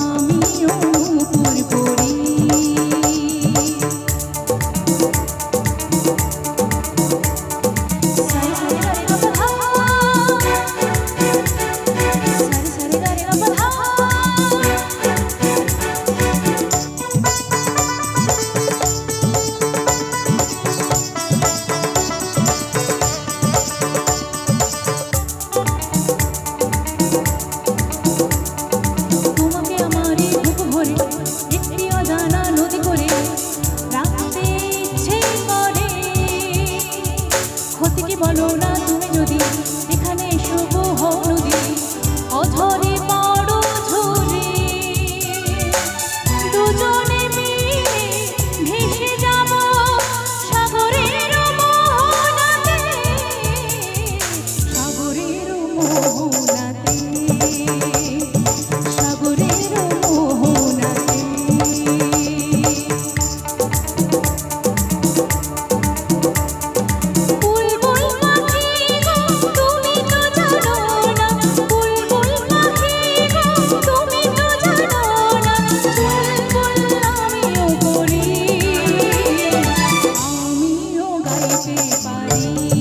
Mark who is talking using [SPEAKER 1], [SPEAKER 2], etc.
[SPEAKER 1] আমি অনুপুর পড়ি পারি